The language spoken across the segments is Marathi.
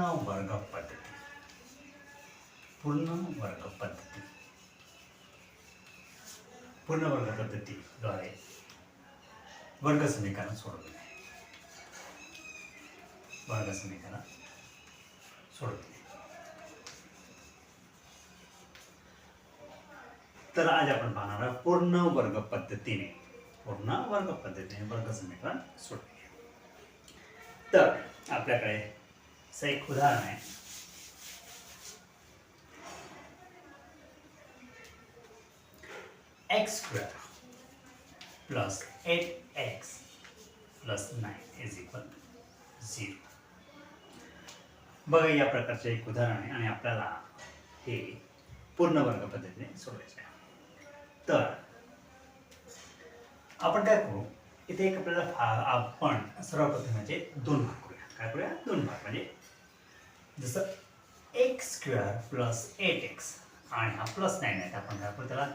पूर्ण वर्ग पद्धती. पूर्ण वर्ग पद्धती. पूर्ण वर्ग पद्धतीद्वारे वर्ग समीकरण सोडवले. वर्ग समीकरण सोडवले. तर आज आपण पाहणार आहोत पूर्ण वर्ग पद्धतीने पूर्ण वर्ग पद्धतीने वर्ग समीकरण सोडवले. तर आपल्याकडे असं एक उदाहरण आहे x square plus eight x plus nine is equal zero बघा या प्रकारचे एक उदाहरण आहे आणि आपल्याला हे पूर्ण वर्ग पद्धतीने सोडवायचे आहे. तर आपण काय करू? इथे एक आपल्याला आपण सर्वप्रथम म्हणजे दोन भाग करूया काय करूया दोन भाग. म्हणजे जसं x square plus eight x आणि हा प्लस नाईन आहे. तर आपण काय त्याला?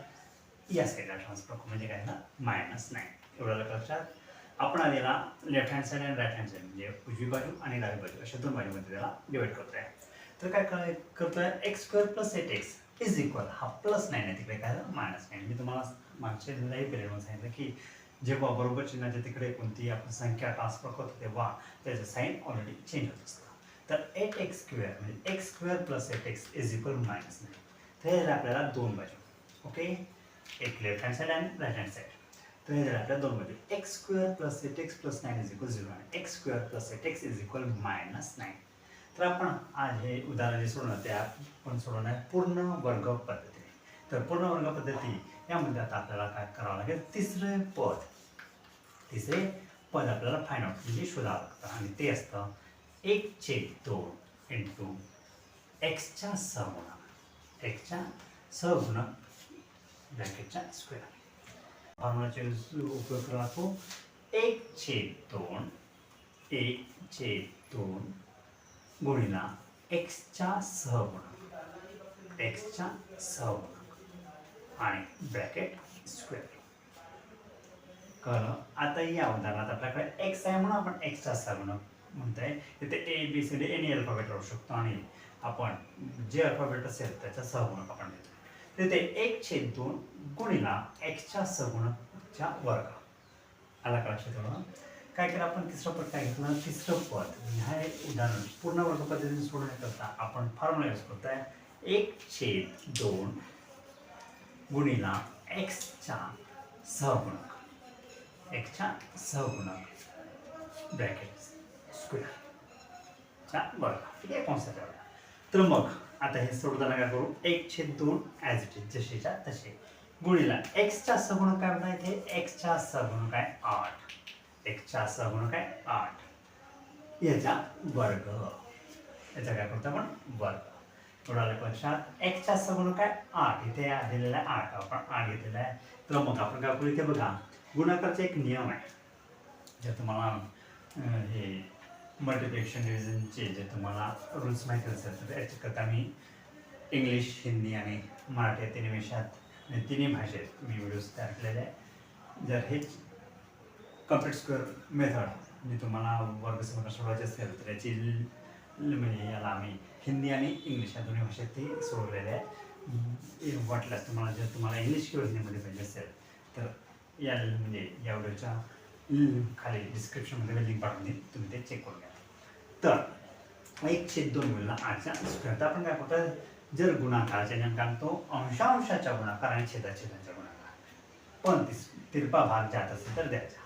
या साईडला ट्रान्सफर करू. म्हणजे काय? ना मायनस नाईन एवढं लक्षात आपण आलेला लेफ्ट हँड साईड आणि राईट हँड साईड म्हणजे उजवी बाजू आणि डावी बाजू अशा दोन बाजूमध्ये त्याला डिवाइड करतोय. तर काय काय करतोय? X square plus eight x is equal हा प्लस नाईन आहे तिकडे काय? मायनस नाईन मी तुम्हाला मागच्या लाईव्ह पिरियडमध्ये सांगितलं की जेव्हा बरोबर चिन्हाच्या तिकडे कोणती आपण संख्या ट्रान्सफर करतो तेव्हा त्याचं साईन ऑलरेडी चेंज होत असतं. तर एट एक्स स्क्वेअर म्हणजे x square plus eight x is equal minus nine. तर हे झालं आपल्याला दोन बाजू ओके? एक लेफ्ट हँड साईड आणि राईट हँड साईड. तर हे झालं आपल्या दोन बाजू x square plus eight x plus nine is equal zero आणि x square plus eight x is equal minus nine. तर आपण आज हे उदाहरण जे सोडवणार ते आपण सोडवणार पूर्ण वर्ग पद्धतीने तर पूर्ण वर्ग पद्धती यामध्ये आता आपल्याला काय करावं लागेल? तिसरे पद. तिसरे पद आपल्याला फाईंड आउट म्हणजे शोधावं लागतं. आणि ते असतं एक छेद दोन इंटू एक्सच्या सहगुणक एक्सच्या सहगुणक ब्रॅकेटच्या स्क्वेअर फॉर्म्युलाचे उपयोग करू लागतो एक छेद दोन एक छेद दोन गुणिला एक्सच्या सहगुणक एक्सच्या सहगुणक आणि ब्रॅकेट स्क्वेअर कळलं? आता या उदाहरणात आपल्याकडे एक्स आहे म्हणून आपण एक्सच्या सहगुणक म्हणताय तिथे A B C D any alphabet राहू शकतो. आणि आपण जे अल्फाबेट असेल त्याचा सहगुणक आपण देतो. तिथे एक छेद दोन गुणिला एक्सच्या सहगुणकच्या वर्ग. आला का लक्षात ठेवा? काय केलं आपण? तिसरं पद काय घेतलं? तिसरं पद. ह्या एक उदाहरण. पूर्ण वर्ग पद्धतीने सोडवण्याकरता आपण फॉर्म्युला यूज करतोय. एक छेद दोन गुणिला एक्सच्या सहगुणक. एक्सच्या सहगुणक. ब्रॅकेट स्क्वेअर वर्ग ठीक आहे कॉन्सेप्ट एवढा तर मग आता हे सोडताना काय करू? एक छेद दोन ॲज इट इज जसेच्या तसे. गुणीला एक्सच्या सगुण काय म्हणता येते एक्सच्या सगुण काय आठ. एक्सच्या सगुण काय आठ. याचा वर्ग. याचा काय करतो आपण? वर्ग. थोडा पक्षात एक्सच्या सगुण काय आठ. इथे दिलेला आहे आठ. आपण आठ घेतलेला आहे. तर मग आपण काय करू? इथे बघा. गुणाकारचा एक नियम आहे. जर तुम्हाला हे मल्टिप्लिकेशन डिव्हिजनचे जे तुम्हाला. रूल्स माहिती असेल तर याच्याकरता मी इंग्लिश हिंदी आणि मराठी या तिन्ही विषयात आणि तिन्ही भाषेत मी व्हिडिओज तयार केलेले आहे. जर हे कंप्लीट स्क्वेअर मेथड मी तुम्हाला वर्ग समजा सोडवायचे असेल तर याची म्हणजे याला आम्ही हिंदी आणि इंग्लिश या दोन्ही भाषेत ते सोडवलेले आहे. वाटल्यास तुम्हाला जर तुम्हाला इंग्लिश किंवा हिंदीमध्ये पाहिजे असेल तर या म्हणजे या व्हिडिओच्या खाली डिस्क्रिप्शनमध्ये लिंक पाठवून देईन. तुम्ही ते चेक करून घ्या. तर एक छेद दोन गुणिला आठच्या स्क्वेअर आपण काय करतो जर गुणाकाराच्या नेमका तो अंशांशाच्या गुणाकार आणि छेदाछेदाचा गुणाकार. पण तिरपा भाग जात असेल तर द्यायचा.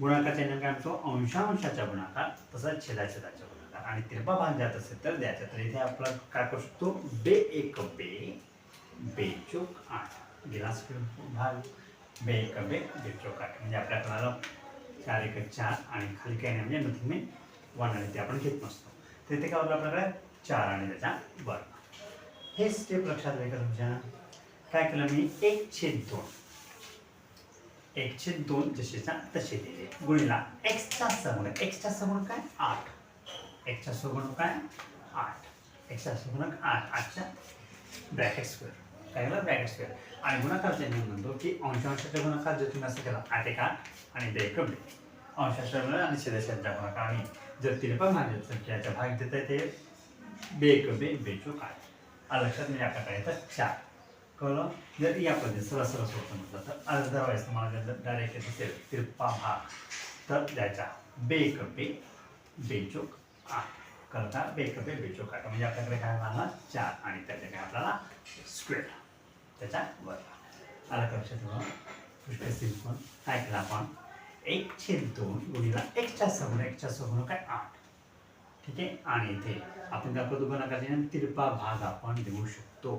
गुणाकाराच्या नेमका तो अंशांशाचा अंशांशाच्या गुणाकार तसंच छेदाछेदाच्या गुणाकार. आणि तिरपा भाग जात असेल तर द्यायचा. तर इथे आपला काय करू शकतो? बे एक बे बे चोक आठ. गिलास भाग. बे एक बे बे चोक आठ. म्हणजे आपल्याकडे आलं चार एक चार आणि खाली काही नाही? म्हणजे नथिंग मी वन आणि ते आपण घेत नसतो. तिथे काय होतं आपल्याकडे चार आणि त्याचा वर्ग. हे स्टेप लक्षात घ्या तुमच्या? काय केलं मी? एक छेद दोन. एक छेद दोन जसेचा तसे दिले. गुणीला एक्सचा सगुण. एक्सचा सगुण काय? आठ. एक्सचा सगुण काय? आठ. एक्सचा सगुणक आठ. आठच्या ब्रॅकेट स्क्वेअर काय केलं? ब्रॅकेट स्क्वेअर आणि गुणाकारचा नियम म्हणतो की अंशांशाचा गुणाकार जर तुम्ही असं केला आठ एक आठ आणि दे कमी अंशाश्रमण आणि छेदाच्या गुणाकार आणि जर तिने पण माझ्या संख्याच्या भाग देत आहे ते बेक बे बेचो काय लक्षात म्हणजे आपल्याकडे येतं चार कळलं जर या पद्धतीने सरळ सरळ सोडतं म्हटलं तर अदरवाईज तुम्हाला जर डायरेक्ट येत असेल तिरपा भाग तर द्यायचा बेक बे बेचोक आ करता बेक बे बेचोक आठ म्हणजे आपल्याकडे काय राहणार चार आणि त्याच्या काय आपल्याला स्क्वेअर त्याच्या वर आला कक्षात लक्षात ठेवा पुष्कळ आपण एक छेद दोन गुणिला एकच्या सगुण एकच्या सगुण काय आठ. ठीक आहे? आणि इथे आपण त्या करतो गुणाकाराने तिरपा भाग आपण देऊ शकतो.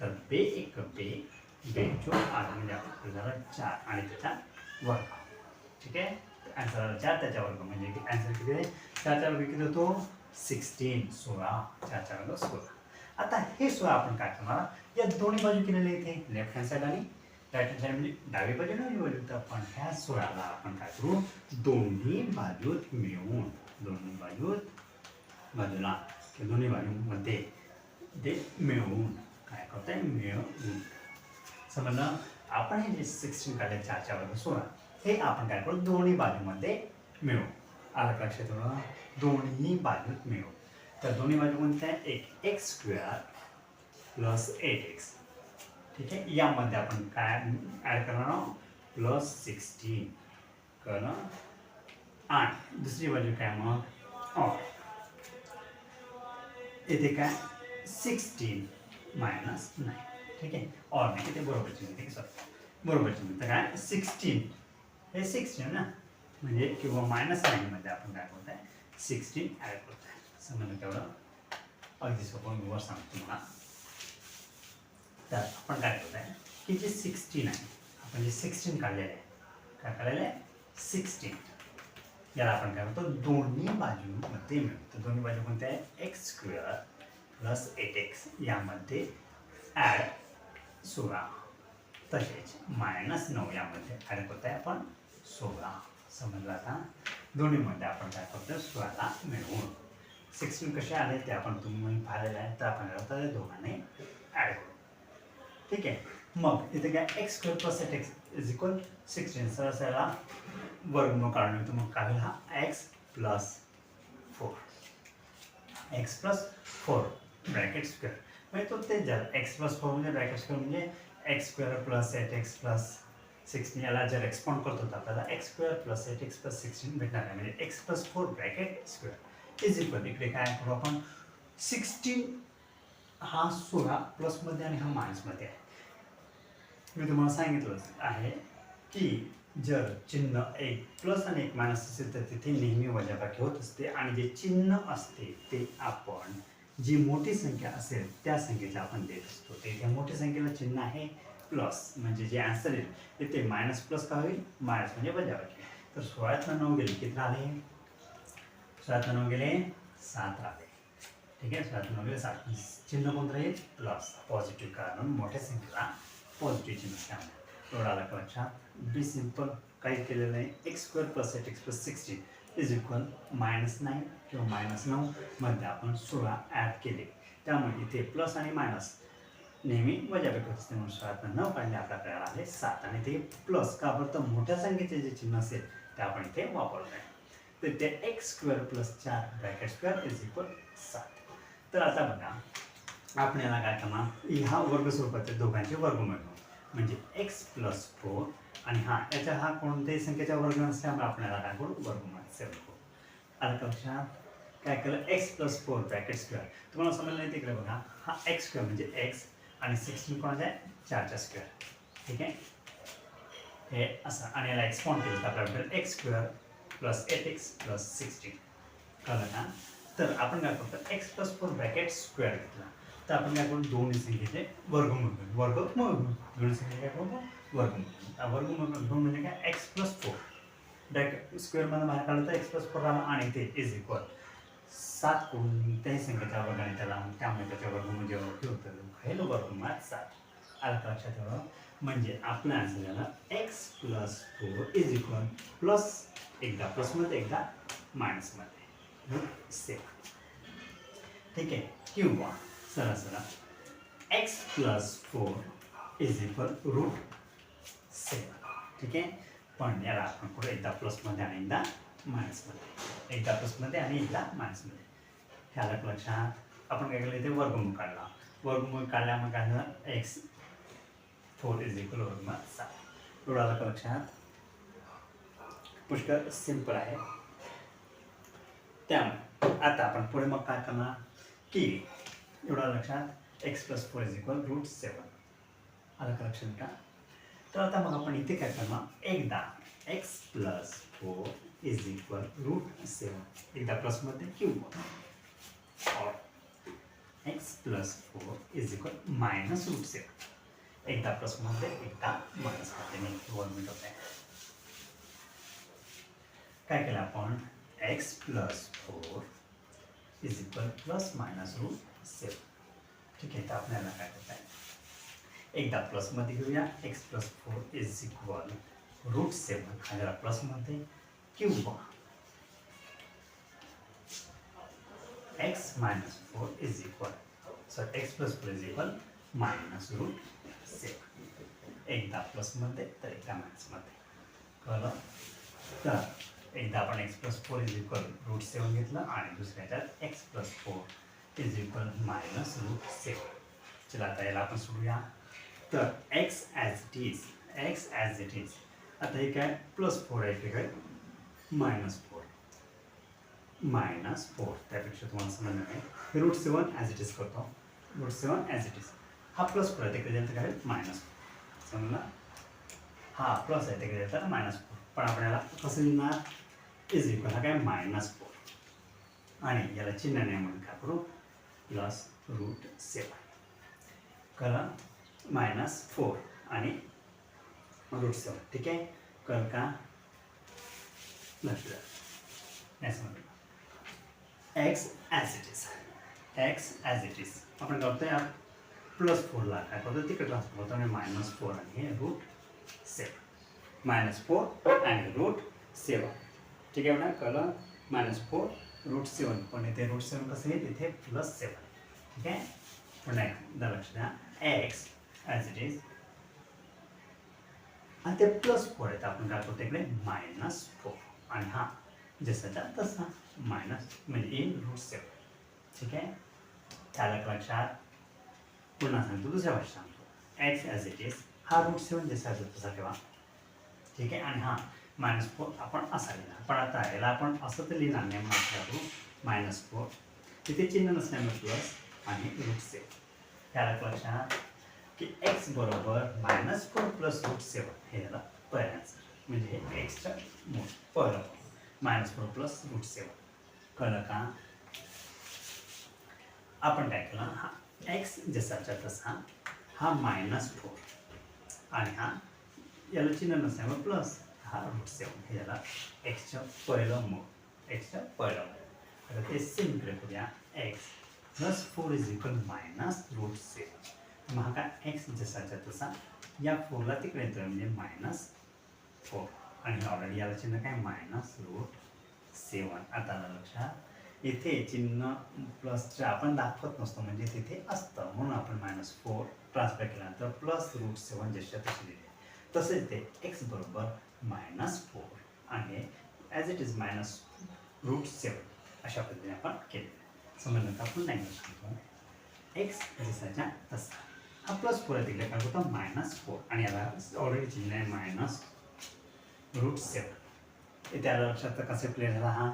तर बे एक बे बेचो आठ म्हणजे आपण झाला चार. आणि त्याचा वर्ग. ठीक आहे? आन्सर आला चार त्याच्या वर्ग म्हणजे आन्सर किती आहे? चार वर्ग किती होतो? सिक्स्टीन सोळा. चारचा वर्ग सोळा. आता हे सोळा आपण काय करणार? या दोन्ही बाजू केलेले इथे लेफ्ट हँड साईड आणि राईट हँड म्हणजे डावी बाजू आणि बाजू तर आपण ह्या सोळाला आपण काय करू? दोन्ही बाजूत मिळवून दोन्ही बाजूत बाजूला किंवा दोन्ही बाजूमध्ये ते मिळवून काय करतोय? मिळवून समजलं? आपण हे जे सिक्स्टीन काढले चारच्या वर्ग सोळा हे आपण काय करू? दोन्ही बाजूमध्ये मिळवू आलं का लक्षात दोन्ही बाजूत मिळवू तर दोन्ही बाजू कोणत्या? एक x square plus eight x ठीक आहे? यामध्ये आपण काय ॲड करणार आहोत? प्लस सिक्स्टीन कळलं? आठ दुसरी बाजू काय मग? Oh. ऑर येथे काय? सिक्स्टीन मायनस नाईन ठीक आहे? ऑर नाही इथे बरोबर चिन्ह ठीक आहे सर बरोबर चिन्ह तर काय? सिक्स्टीन हे सिक्स्टीन ना? म्हणजे किंवा मायनस नाईनमध्ये आपण काय करत आहे सिक्स्टीन ॲड करत आहे समजलं तेवढं अगदी सोपं मी वर सांगतो तुम्हाला. तर आपण काय करत आहे की जे सिक्स्टीन आहे आपण जे सिक्स्टीन काढलेलं आहे काय काढलेलं आहे? सिक्स्टीन याला आपण काय म्हणतो? दोन्ही बाजूमध्ये मिळतो. दोन्ही बाजू कोणत्या आहे? X square plus eight x यामध्ये ॲड सोळा. तसेच मायनस नऊ यामध्ये ॲड करत आहे आपण सोळा. समजलं आता? दोन्हीमध्ये आपण काय करतो सोळाला मिळवून. सिक्स्टीन कसे आले? ते आपण तुम्ही पाहिलेलं आहे. तर आपण काय करतो दोघांनी ॲड करू. ठीक आहे मग इथे काय x square plus eight x is equal sixteen सरळ सरळा वर्गमूळ काढून येतो मग काढेल हा? X plus four x plus four bracket square म्हणजे तो तेच झालं. एक्स प्लस फोर म्हणजे ब्रॅकेट स्क्वेअर म्हणजे x square plus eight x plus sixteen याला जर एक्सपाउंड करतो तर आपल्याला x square plus eight x plus sixteen भेटणार आहे. म्हणजे x plus four bracket square is equal इकडे काय करू आपण? सिक्स्टीन हा सोळा प्लसमध्ये आणि हा मायनसमध्ये आहे. मी तुम्हाला सांगितलं आहे की जर चिन्ह एक प्लस आणि एक मायनस असेल तर तिथे नेहमी वजाबाकी होत असते आणि जे चिन्ह असते ते आपण जी मोठी संख्या असेल त्या संख्येला आपण देत असतो. ते त्या मोठ्या संख्येला चिन्ह आहे प्लस म्हणजे जे आन्सर येईल ते ते मायनस प्लस का होईल? मायनस म्हणजे वजाबाकी. तर सोळातनं नऊ गेले किती आले सोळातनं नऊ गेले सात आले ठीक आहे सोळातनं सात चिन्ह कोणतं येईल प्लस पॉझिटिव्ह कारण मोठ्या संख्येला पॉझिटिव्ह चिन्ह त्यामुळे एवढा आला का लक्षात बी सिंपल काही केलेलं नाही x square plus eight x plus sixteen is equal minus nine किंवा मायनस नऊ मध्ये आपण सोळा ॲड केले त्यामुळे इथे प्लस आणि मायनस नेहमी वजापेक्षा असते म्हणून सोळातनं नऊ काढले आपल्याकडे आले सात. आणि ते प्लस का बरं तर मोठ्या संख्येचे जे चिन्ह असेल ते आपण इथे वापरत आहे तर ते एक्स स्क्वेअर प्लस चार ब्रॅकेट स्क्वेअर इज इक्वल सात. तर आता बघा आपण याला काय करणार? ह्या वर्ग स्वरूपाचे दोघांचे वर्गमूळ मिळतो म्हणजे एक्स प्लस फोर आणि हा याच्या हा कोणत्याही संख्येचा वर्ग नसल्यामुळे आपल्याला काय करू? वर्गमूळ सेवन करू. आलं लक्षात काय केलं? X plus four bracket square तुम्हाला समजलं नाही तिकडे बघा. हा एक्स स्क्वेअर म्हणजे एक्स आणि सिक्स्टीन कोणाचा आहे? चारचा स्क्वेअर ठीक आहे? हे असं. आणि याला एक्सपाउंड केलं तर आपल्याला x square plus eight x plus sixteen कळलं का? तर आपण काय करतो? X plus four bracket square घेतला. तर आपण काय करून दोन संख्येचे घेते घेऊ वर्गमूळ घेऊ दोन संख्या काय करू? वर्गमूळ वर्गमूळ दोन म्हणजे काय? एक्स प्लस फोर ब्रॅकेट स्क्वेअरमध्ये बाहेर काढलं तर एक्स प्लस फोर आला आणि ते इज इक्वल सात कोणत्याही संख्येच्या वर्गाने त्याला त्यामुळे त्याच्या वर्गमूळ जेव्हा होतं? हे वर्गमुळात सात. आला लक्षात ठेवा? म्हणजे आपला आन्सर झाला x plus four is equal plus एकदा प्लसमध्ये एकदा मायनसमध्ये सेवन ठीक आहे. किंवा सरा सरा. X plus four is equal root seven ठीक आहे? पण याला आपण पुढे एकदा प्लसमध्ये आणि एकदा मायनसमध्ये एकदा प्लसमध्ये आणि एकदा मायनसमध्ये ह्याला लक्षात आपण काय केलं इथे? वर्गमूळ काढला. वर्गमूळ काढल्यामुळे काय झालं? एक्स फोर इज इक्वल वर्गमूळ सात. एवढा लक्षात पुष्कळ सिंपल आहे. त्यामुळे आता आपण पुढे मग काय करणार? की एवढा लक्षात x plus four is equal root seven आलं का लक्षात का? तर आता मग आपण इथे काय करणार? एकदा x plus four is equal root seven एकदा प्लसमध्ये किंवा x plus four is equal minus root seven एकदा प्लसमध्ये एकदा मायनसमध्ये मी वन मिनिट होत काय केलं आपण? X plus four is equal plus minus root seven ठीक आहे तर आपल्याला काय करता आहे एकदा प्लसमध्ये घेऊया. X plus four is equal root seven हा जरा प्लसमध्ये किंवा x minus four is equal sorry x plus four is equal minus root seven एकदा प्लसमध्ये तर एकदा मायनसमध्ये कळलं? तर एकदा आपण x plus four is equal root seven घेतलं आणि दुसऱ्या ह्याच्यात x plus four is equal minus root seven चला आता याला आपण सोडूया. तर x as it is x as it is आता हे काय? प्लस फोर आहे ते काय मायनस फोर मायनस फोर त्यापेक्षा तुम्हाला समजणार नाही. हे root seven as it is करतो. Root seven as it is हा प्लस फोर आहे तिकडे जायचं काय? मायनस फोर समजलं? हा प्लस आहे तिकडे जायचं मायनस फोर पण आपण याला कसं लिहिणार? इज इक्वल हा काय मायनस फोर आणि याला चिन्ह नाही म्हणून काय करू? प्लस रूट सेवन कळलं मायनस फोर आणि रूट सेवन ठीक आहे? कळलं का? लक्ष नाही समजलं x as it is x as it is आपण करतोय प्लस फोरला काय करतो तिकडे ट्रान्सफर करतो आणि मायनस फोर आणि हे रूट सेवन मायनस फोर आणि रूट सेवन ठीक आहे म्हणा कळलं मायनस फोर रूट सेवन पण रूट सेवन कसं येईल इथे प्लस सेवन ठीक आहे? पुन्हा लक्ष एक्स ॲज इट इज़ आणि ते प्लस फोर आहेत. आपण काय करतो इकडे? मायनस फोर आणि हा जसाचा तसा. मायनस म्हणजे इन रूट सेवन ठीक आहे? त्याला लक्षात. पुन्हा सांगतो, दुसऱ्या भाषेत सांगतो. एक्स ॲज इट इज़ हा रूट सेवन जसा तसा ठीक आणि हा मायनस फोर आपण असा लिहिला. पण आता याला आपण असं तर लिहिणार नाही म्हणून करू. Minus four. तिथे चिन्ह नसल्यामुळे प्लस आणि रूट सेवन त्याला लक्षात की एक्स बरोबर minus four plus root seven हे याला पहिलं आन्सर म्हणजे हे एक्सचं मोठ. पहिलं minus four plus root seven कळलं का? आपण काय केलं? हा एक्स जसाच्या तसा हा मायनस फोर आणि हा याला चिन्ह नसल्यामुळे प्लस हा रूट सेवन हे याला एक्सचं पहिलं मूळ एक्सचं पहिलं मूळ आता ते सिंपल करूया x plus four is equal minus root seven मग हा काय एक्स जसाच्या तसा या फोरला तिकडे येतोय म्हणजे मायनस फोर आणि ऑलरेडी याला चिन्ह काय मायनस रूट सेवन आता लक्षात इथे चिन्ह प्लसचं आपण दाखवत नसतो म्हणजे तिथे असतं म्हणून आपण मायनस फोर ट्रान्सफर केल्यानंतर प्लस रूट सेवन जशा तसे लिहिले तसेच ते एक्स बरोबर मायनस फोर आणि as it is minus root seven अशा पद्धतीने आपण केले. समजलं तर आपण नाही एक्स जसाच्या तसा. हा प्लस फोर आहे तिकडे. काय होतं मायनस फोर आणि याला ऑलरेडी चिन्ह आहे मायनस रूट सेवन इथे आलं लक्षात तर कसे प्ले झाला हा?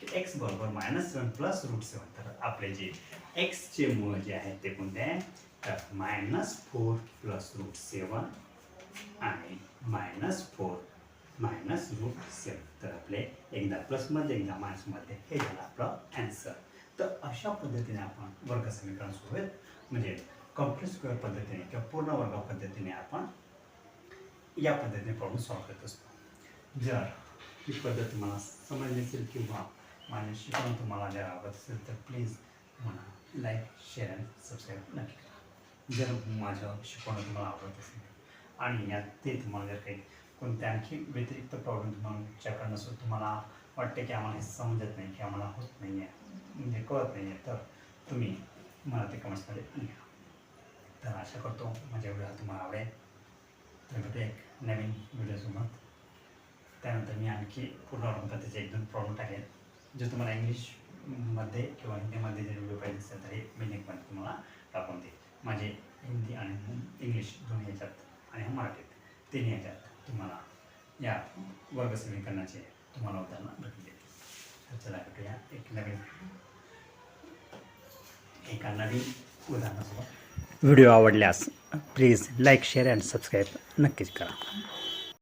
की एक्स बरोबर minus seven plus root seven तर आपले जे एक्सचे मूळ जे आहे ते कोणते आहे? तर minus four plus root seven आणि minus four minus root seven तर आपले एकदा प्लसमध्ये एकदा मायनसमध्ये हे झालं आपलं ॲन्सर तर अशा पद्धतीने आपण वर्ग समीकरण सोडवेत म्हणजे कंप्लीट स्क्वेअर पद्धतीने किंवा पूर्ण वर्ग पद्धतीने आपण या पद्धतीने प्रॉब्लेम सॉल्व्ह करत असतो. जर ही पद्धत तुम्हाला समजली असेल किंवा माझे शिकवण तुम्हाला जर आवडत असेल तर प्लीज मला लाईक शेअर अँड सबस्क्राईब नक्की करा. जर माझं शिकवणं तुम्हाला आवडत असेल आणि यात ते तुम्हाला जर काही कोणते आणखी व्यतिरिक्त प्रॉब्लेम तुम्हाला तुमच्याकडनं नसेल तुम्हाला वाटते की आम्हाला हे समजत नाही की आम्हाला होत नाही आहे म्हणजे कळत नाही आहे तर तुम्ही मला ते कमेंट्समध्ये लिहा. तर आशा करतो माझ्या व्हिडिओ तुम्हाला आवडेल. तर भेटू एक नवीन व्हिडिओसोबत त्यानंतर मी आणखी पूर्ण त्याचे एक दोन प्रॉब्लेम टाकेल जे तुम्हाला इंग्लिशमध्ये किंवा हिंदीमध्ये जे व्हिडिओ पाहिजे असेल तर हे मी नेकमध्ये तुम्हाला टाकून देईल. माझे हिंदी आणि इंग्लिश दोन्ही ह्याच्यात आणि मराठीत. तिन्ही ह्याच्यात. तुम्हाला या वर्ग समीकरणाचे तुम्हाला उदाहरणं भेटले तर चला भेटूया एक नवीन एका नवीन उदाहरणासोबत. व्हिडिओ आवडल्यास please like share and subscribe नक्कीच करा.